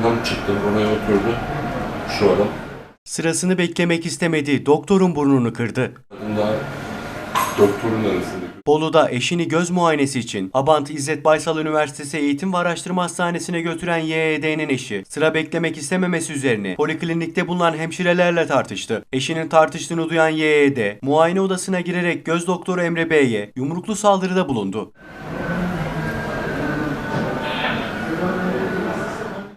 Adam çıktı, oraya oturdu. Şu adam. Sırasını beklemek istemedi, doktorun burnunu kırdı. Kadın doktorun arasında. Bolu'da eşini göz muayenesi için Abant İzzet Baysal Üniversitesi Eğitim ve Araştırma Hastanesi'ne götüren YED'nin eşi sıra beklemek istememesi üzerine poliklinikte bulunan hemşirelerle tartıştı. Eşinin tartıştığını duyan YED muayene odasına girerek göz doktoru Emre Bey'e yumruklu saldırıda bulundu.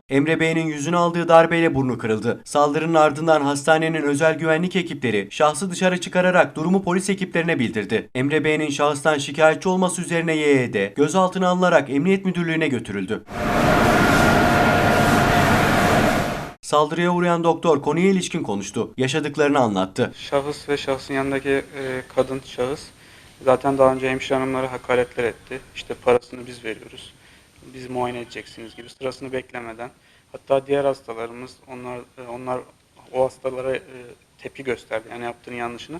Emre Bey'in yüzüne aldığı darbeyle burnu kırıldı. Saldırının ardından hastanenin özel güvenlik ekipleri şahsı dışarı çıkararak durumu polis ekiplerine bildirdi. Emre Bey'in şahıstan şikayetçi olması üzerine YED gözaltına alınarak emniyet müdürlüğüne götürüldü. Saldırıya uğrayan doktor konuya ilişkin konuştu. Yaşadıklarını anlattı. Şahıs ve şahsın yanındaki e, kadın şahıs zaten daha önce hemşire hanımlara hakaretler etti. İşte parasını biz veriyoruz. Biz muayene edeceksiniz gibi sırasını beklemeden. Hatta diğer hastalarımız onlar e, onlar o hastalara e, tepki gösterdi. Yani yaptığının yanlışını.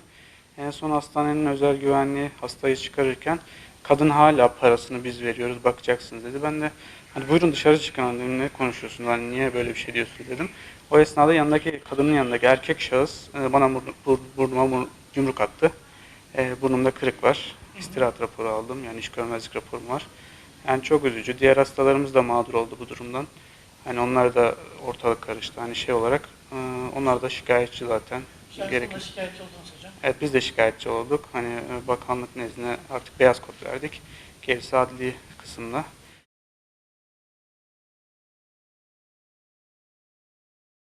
En son hastanenin özel güvenliği hastayı çıkarırken kadın hala parasını biz veriyoruz bakacaksınız dedi. Ben de hani buyurun dışarı çıkın hani dedim, ne konuşuyorsunuz hani niye böyle bir şey diyorsun dedim. O esnada yanındaki kadının yanındaki erkek şahıs e, bana bur- bur- burnuma bur- yumruk attı. Burnumda kırık var. İstirahat raporu aldım yani iş görmezlik raporum var. Yani çok üzücü. Diğer hastalarımız da mağdur oldu bu durumdan. Hani onlar da ortalık karıştı. Hani şey olarak e, onlar da şikayetçi zaten. Şarkıma Gerekli. şikayetçi oldunuz hocam. Evet biz de şikayetçi olduk. Hani e, bakanlık nezdine artık beyaz kod verdik. Gerisi adli kısımda.